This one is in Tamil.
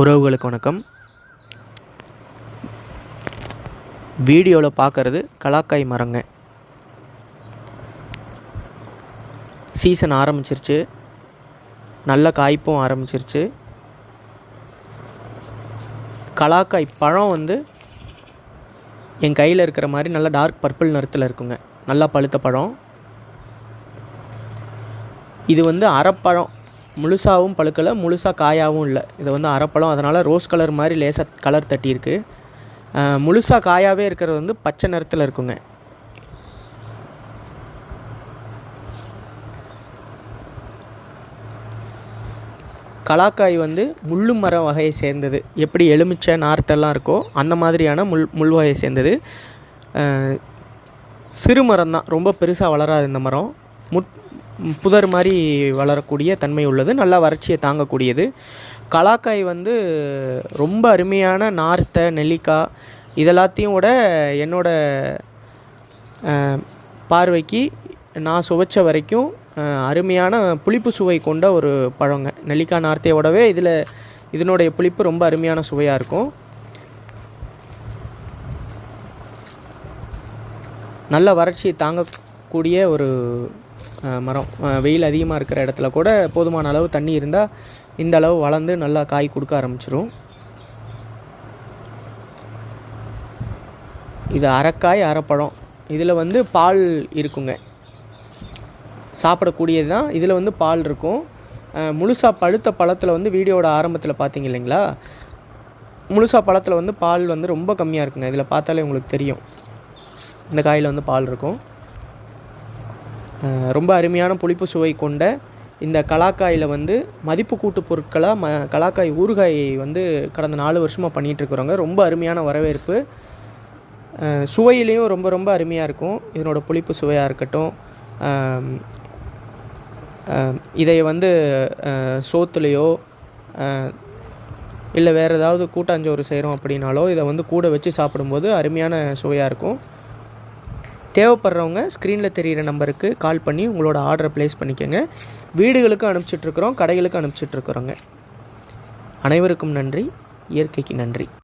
உறவுகளுக்கு வணக்கம். வீடியோவில் பார்க்குறது கலாக்காய் மரங்க. சீசன் ஆரம்பிச்சிருச்சு. நல்ல காய்ப்பும் ஆரம்பிச்சிருச்சு. கலாக்காய் பழம் வந்து என் கையில் இருக்கிற மாதிரி நல்லா டார்க் பர்பிள் நிறத்தில் இருக்குங்க. நல்லா பழுத்த பழம். இது வந்து அரைப்பழம். முழுசாகவும் பழுக்கலை முழுசாக காயாகவும் இல்லை. இது வந்து அரைப்பழம் அதனால் ரோஸ் கலர் மாதிரி லேசாக கலர் தட்டியிருக்கு. முழுசாக காயாகவே இருக்கிறது வந்து பச்சை நிறத்தில் இருக்குங்க. கலாக்காய் வந்து முள்ளு மரம் வகையை சேர்ந்தது. எப்படி எலுமிச்சை நார்த்தெல்லாம் இருக்கோ அந்த மாதிரியான முள் முள் வகையை சேர்ந்தது. சிறு மரம் தான் ரொம்ப பெருசாக வளராது இந்த மரம். முட் புதர் மாதிரி வளரக்கூடிய தன்மை உள்ளது நல்லா வறட்சியை தாங்கக்கூடியது. கலாக்காய் வந்து ரொம்ப அருமையான நார்த்தை நெல்லிக்காய் இதெல்லாத்தையும் விட என்னோடய பார்வைக்கு நான் சுவைச்ச வரைக்கும் அருமையான புளிப்பு சுவை கொண்ட ஒரு பழங்க. நெல்லிக்காய் நார்த்தையோடவே இதில் இதனுடைய புளிப்பு ரொம்ப அருமையான சுவையாக இருக்கும். நல்ல வறட்சியை தாங்கக்கூடிய ஒரு மரம். வெயில் அதிகமாக இருக்கிற இடத்துல கூட போதுமான அளவு தண்ணி இருந்தால் இந்த அளவு வளர்ந்து நல்லா காய் கொடுக்க ஆரம்பிச்சிரும். இது அரைக்காய் அரைப்பழம். இதில் வந்து பால் இருக்குங்க. சாப்பிடக்கூடியது தான் இதில் வந்து பால் இருக்கும். முழுசாக பழுத்த பழத்தில் வந்து வீடியோவோட ஆரம்பத்தில் பார்த்தீங்க இல்லைங்களா? முழுசாக பழத்தில் வந்து பால் வந்து ரொம்ப கம்மியாக இருக்குங்க. இதில் பார்த்தாலே உங்களுக்கு தெரியும். இந்த காயில் வந்து பால் இருக்கும். ரொம்ப அருமையான புளிப்பு சுவை கொண்ட இந்த கலாக்காயில் வந்து மதிப்பு கூட்டு பொருட்களாக ம கலாக்காய் ஊறுகாய் வந்து கடந்த நாலு வருஷமாக பண்ணிகிட்ருக்குறவங்க ரொம்ப அருமையான வரவேற்பு. சுவையிலையும் ரொம்ப ரொம்ப அருமையாக இருக்கும். இதனோட புளிப்பு சுவையாக இருக்கட்டும். இதை வந்து சோத்துலேயோ இல்லை வேறு ஏதாவது கூட்டாஞ்சோறு செய்கிறோம் அப்படின்னாலோ இதை வந்து கூட வச்சு சாப்பிடும்போது அருமையான சுவையாக இருக்கும். தேவைப்படுறவங்க ஸ்க்ரீனில் தெரிகிற நம்பருக்கு கால் பண்ணி உங்களோட ஆர்டரை ப்ளேஸ் பண்ணிக்கோங்க. வீடுகளுக்கும் அனுப்பிச்சிட்ருக்குறோம் கடைகளுக்கும் அனுப்பிச்சிட்ருக்குறோங்க அனைவருக்கும் நன்றி. இயற்கைக்கு நன்றி.